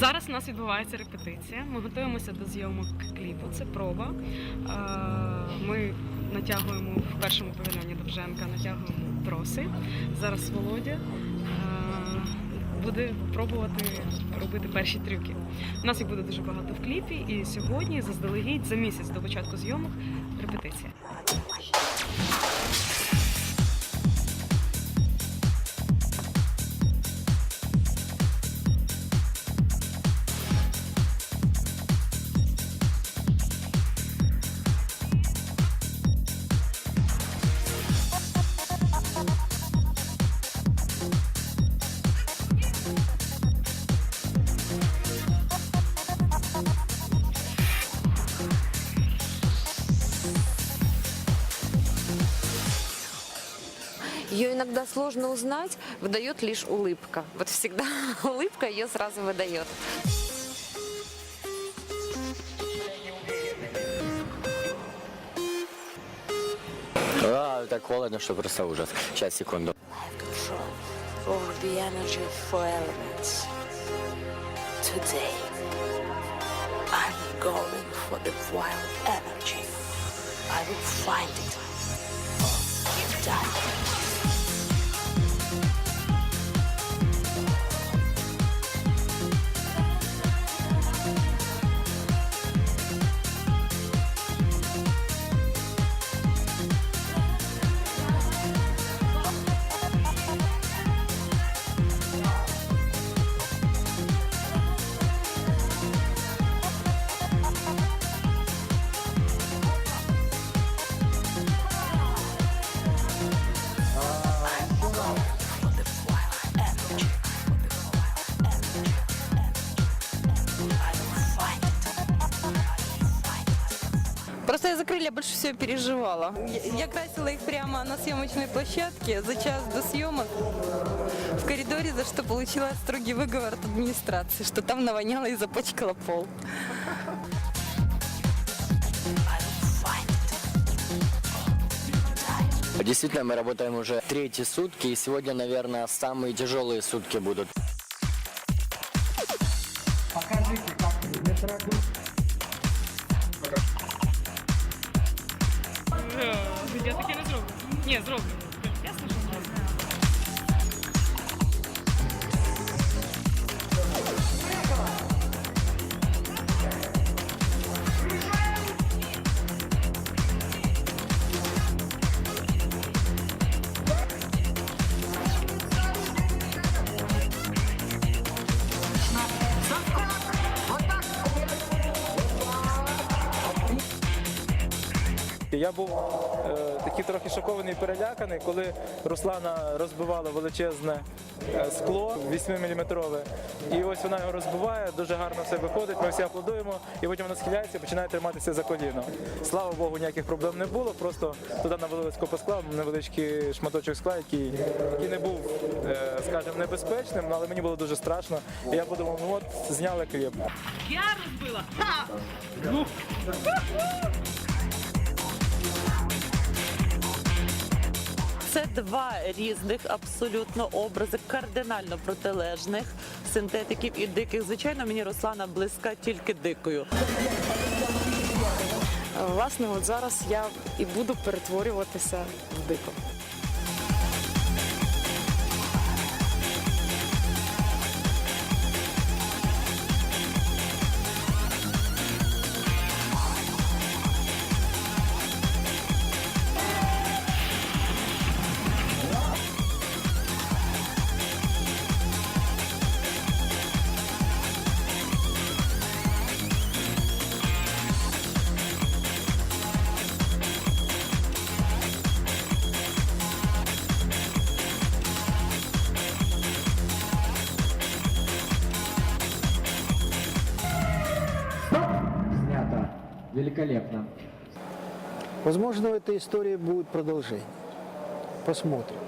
Зараз у нас відбувається репетиція. Ми готуємося до зйомок кліпу. Це проба. Е, Ми натягуємо в першому павільйоні Довженка, натягуємо троси. Зараз Володя е, буде пробувати робити перші трюки. У нас їх буде дуже багато в кліпі, і сьогодні, заздалегідь, за місяць до початку зйомок, репетиція. Ее иногда сложно узнать, выдает лишь улыбка. Вот всегда улыбка ее сразу выдает. А, так холодно, что просто ужас. Сейчас, секунду. Today, I'm going for the wild energy. I will find it. Я за крылья больше всего переживала. Я, я красила их прямо на съемочной площадке за час до съемок в коридоре, за что получила строгий выговор от администрации, что там навоняла и запачкала пол. Действительно, мы работаем уже третьи сутки, и сегодня, наверное, самые тяжелые сутки будут. Е, Nie, zrób. Я був е, такий трохи шокований і переляканий, коли Руслана розбивала величезне е, скло 8-мм. І ось вона його розбиває, дуже гарно все виходить. Ми всі аплодуємо, і потім вона схиляється і починає триматися за коліно. Слава Богу, ніяких проблем не було. Просто туди навалилось копа скла, невеличкий шматочок скла, який, який не був, е, скажімо, небезпечним, але мені було дуже страшно. І я подумав, ну от зняли кліп. Я розбила. Ха! Ну. Це два різних абсолютно образи, кардинально протилежних синтетиків і диких. Звичайно, мені Руслана близька тільки дикою. Власне, от зараз я і буду перетворюватися в дико. Великолепно. Возможно, в этой истории будет продолжение. Посмотрим.